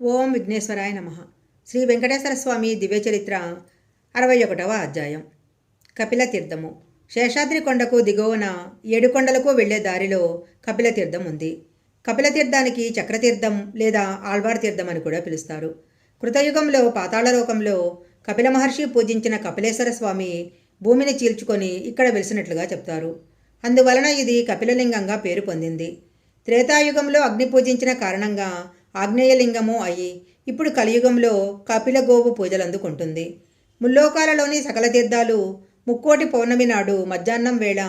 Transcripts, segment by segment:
ఓం విఘ్నేశ్వరాయ నమ. శ్రీ వెంకటేశ్వర స్వామి దివ్యచరిత్ర అరవై ఒకటవ అధ్యాయం. కపిల తీర్థము శేషాద్రి కొండకు దిగువన ఏడు కొండలకు వెళ్ళే దారిలో కపిల తీర్థం ఉంది. కపిల తీర్థానికి చక్రతీర్థం లేదా ఆళ్వార్ తీర్థం అని కూడా పిలుస్తారు. కృతయుగంలో పాతాళలోకంలో కపిల మహర్షి పూజించిన కపిలేశ్వర స్వామి భూమిని చీల్చుకొని ఇక్కడ వెలిసినట్లుగా చెప్తారు. అందువలన ఇది కపిలలింగంగా పేరు పొందింది. త్రేతాయుగంలో అగ్ని పూజించిన కారణంగా ఆగ్నేయలింగము అయి ఇప్పుడు కలియుగంలో కపిల గోవు పూజలు అందుకుంటుంది. ముల్లోకాలలోని సకల తీర్థాలు ముక్కోటి పౌర్ణమి నాడు మధ్యాహ్నం వేళ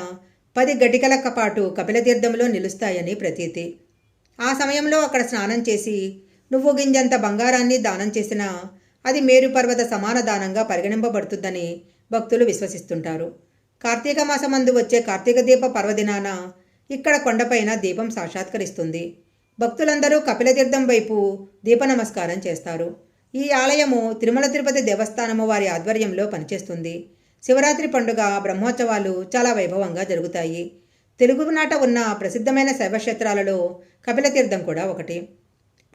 పది గటికల పాటు కపిల తీర్థంలో నిలుస్తాయని ప్రతీతి. ఆ సమయంలో అక్కడ స్నానం చేసి నువ్వు గింజంత బంగారాన్ని దానం చేసినా అది మేరు పర్వత సమాన దానంగా పరిగణింపబడుతుందని భక్తులు విశ్వసిస్తుంటారు. కార్తీక మాసమందు వచ్చే కార్తీక దీప పర్వదినాన ఇక్కడ కొండపైన దీపం సాక్షాత్కరిస్తుంది. భక్తులందరూ కపిలతీర్థం వైపు దీప నమస్కారం చేస్తారు. ఈ ఆలయము తిరుమల తిరుపతి దేవస్థానము వారి ఆధ్వర్యంలో పనిచేస్తుంది. శివరాత్రి పండుగ బ్రహ్మోత్సవాలు చాలా వైభవంగా జరుగుతాయి. తెలుగునాట ఉన్న ప్రసిద్ధమైన శైవక్షేత్రాలలో కపిలతీర్థం కూడా ఒకటి.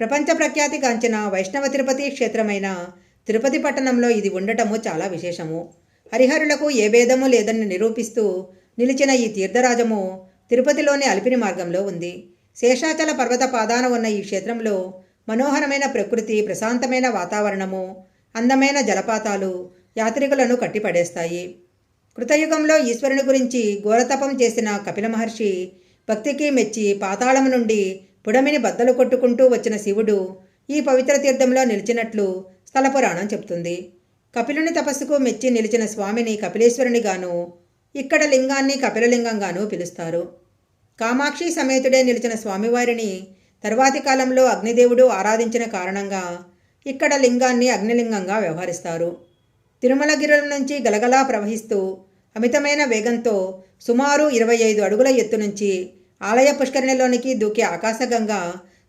ప్రపంచ ప్రఖ్యాతిగాంచిన వైష్ణవ తిరుపతి క్షేత్రమైన తిరుపతి పట్టణంలో ఇది ఉండటము చాలా విశేషము. హరిహరులకు ఏ భేదము లేదని నిరూపిస్తూ నిలిచిన ఈ తీర్థరాజము తిరుపతిలోని అలిపిరి మార్గంలో ఉంది. శేషాచల పర్వత పాదాన ఉన్న ఈ క్షేత్రంలో మనోహరమైన ప్రకృతి ప్రశాంతమైన వాతావరణము అందమైన జలపాతాలు యాత్రికులను కట్టిపడేస్తాయి. కృతయుగంలో ఈశ్వరుని గురించి ఘోరతపం చేసిన కపిల మహర్షి భక్తికి మెచ్చి పాతాళం నుండి పుడమిని బద్దలు కొట్టుకుంటూ వచ్చిన శివుడు ఈ పవిత్ర తీర్థంలో నిలిచినట్లు స్థలపురాణం చెబుతుంది. చెప్తుంది కపిలుని తపస్సుకు మెచ్చి నిలిచిన స్వామిని కపిలేశ్వరునిగాను ఇక్కడ లింగాన్ని కపిలలింగంగాను పిలుస్తారు. కామాక్షి సమేతుడే నిలిచిన స్వామివారిని తర్వాతి కాలంలో అగ్నిదేవుడు ఆరాధించిన కారణంగా ఇక్కడ లింగాన్ని అగ్నిలింగంగా వ్యవహరిస్తారు. తిరుమలగిరుల నుంచి గలగలా ప్రవహిస్తూ అమితమైన వేగంతో సుమారు ఇరవై ఐదు అడుగుల ఎత్తు నుంచి ఆలయ పుష్కరిణిలోనికి దూకే ఆకాశగంగా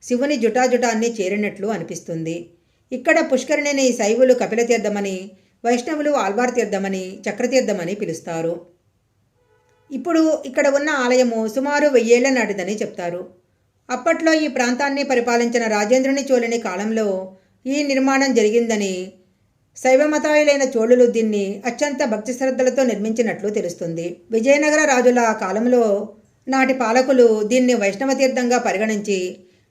శివుని జుటాజుటాన్ని చేరినట్లు అనిపిస్తుంది. ఇక్కడ పుష్కరిణిని శైవులు కపిలతీర్థమని వైష్ణవులు ఆల్వార్ తీర్థమని చక్రతీర్థమని పిలుస్తారు. ఇప్పుడు ఇక్కడ ఉన్న ఆలయము సుమారు వెయ్యేళ్ళ నాటిదని చెప్తారు. అప్పట్లో ఈ ప్రాంతాన్ని పరిపాలించిన రాజేంద్రుని చోళుని కాలంలో ఈ నిర్మాణం జరిగిందని శైవమతాయులైన చోళులు దీన్ని అత్యంత భక్తి శ్రద్ధలతో నిర్మించినట్లు తెలుస్తుంది. విజయనగర రాజుల కాలంలో నాటి పాలకులు దీన్ని వైష్ణవ తీర్థంగా పరిగణించి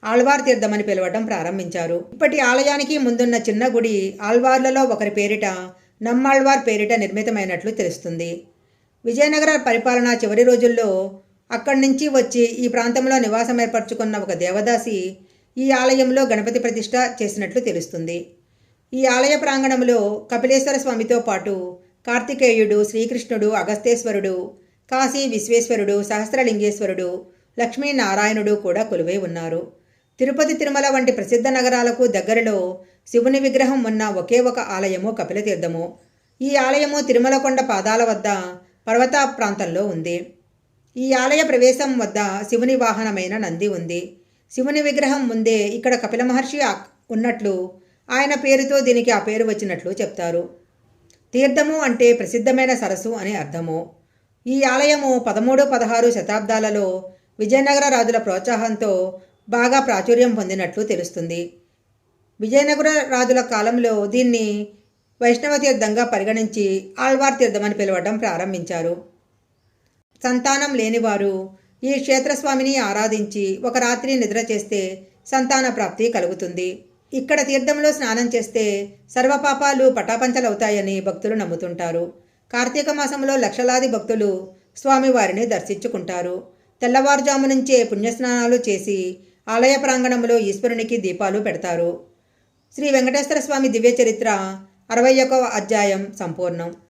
ఆళ్వార్ తీర్థమని పిలవడం ప్రారంభించారు. ఇప్పటి ఆలయానికి ముందున్న చిన్న గుడి ఆల్వార్లలో ఒకరి పేరిట నమ్మాళ్వార్ పేరిట నిర్మితమైనట్లు తెలుస్తుంది. విజయనగర పరిపాలన చివరి రోజుల్లో అక్కడి నుంచి వచ్చి ఈ ప్రాంతంలో నివాసం ఏర్పరచుకున్న ఒక దేవదాసి ఈ ఆలయంలో గణపతి ప్రతిష్ట చేసినట్లు తెలుస్తుంది. ఈ ఆలయ ప్రాంగణంలో కపిలేశ్వర స్వామితో పాటు కార్తికేయుడు శ్రీకృష్ణుడు అగస్తేశ్వరుడు కాశీ విశ్వేశ్వరుడు సహస్రలింగేశ్వరుడు లక్ష్మీనారాయణుడు కూడా కొలువై ఉన్నారు. తిరుపతి తిరుమల వంటి ప్రసిద్ధ నగరాలకు దగ్గరలో శివుని విగ్రహం ఉన్న ఒకే ఒక ఆలయము కపిలతీర్థము. ఈ ఆలయము తిరుమలకొండ పాదాల వద్ద పర్వత ప్రాంతంలో ఉంది. ఈ ఆలయ ప్రవేశం వద్ద శివుని వాహనమైన నంది ఉంది. శివుని విగ్రహం ముందే ఇక్కడ కపిల మహర్షి ఉన్నట్లు ఆయన పేరుతో దీనికి ఆ పేరు వచ్చినట్లు చెప్తారు. తీర్థము అంటే ప్రసిద్ధమైన సరస్సు అని అర్థము. ఈ ఆలయము పదమూడు పదహారు శతాబ్దాలలో విజయనగర రాజుల ప్రోత్సాహంతో బాగా ప్రాచుర్యం పొందినట్లు తెలుస్తుంది. విజయనగర రాజుల కాలంలో దీన్ని వైష్ణవ తీర్థంగా పరిగణించి ఆళ్వార్ తీర్థమని పిలవడం ప్రారంభించారు. సంతానం లేనివారు ఈ క్షేత్రస్వామిని ఆరాధించి ఒక రాత్రి నిద్ర చేస్తే సంతాన ప్రాప్తి కలుగుతుంది. ఇక్కడ తీర్థంలో స్నానం చేస్తే సర్వపాపాలు పటాపంచలవుతాయని భక్తులు నమ్ముతుంటారు. కార్తీక మాసంలో లక్షలాది భక్తులు స్వామివారిని దర్శించుకుంటారు. తెల్లవారుజాము నుంచే పుణ్యస్నానాలు చేసి ఆలయ ప్రాంగణంలో ఈశ్వరునికి దీపాలు పెడతారు. శ్రీ వెంకటేశ్వర స్వామి దివ్య చరిత్ర అరవై అధ్యాయం సంపూర్ణం.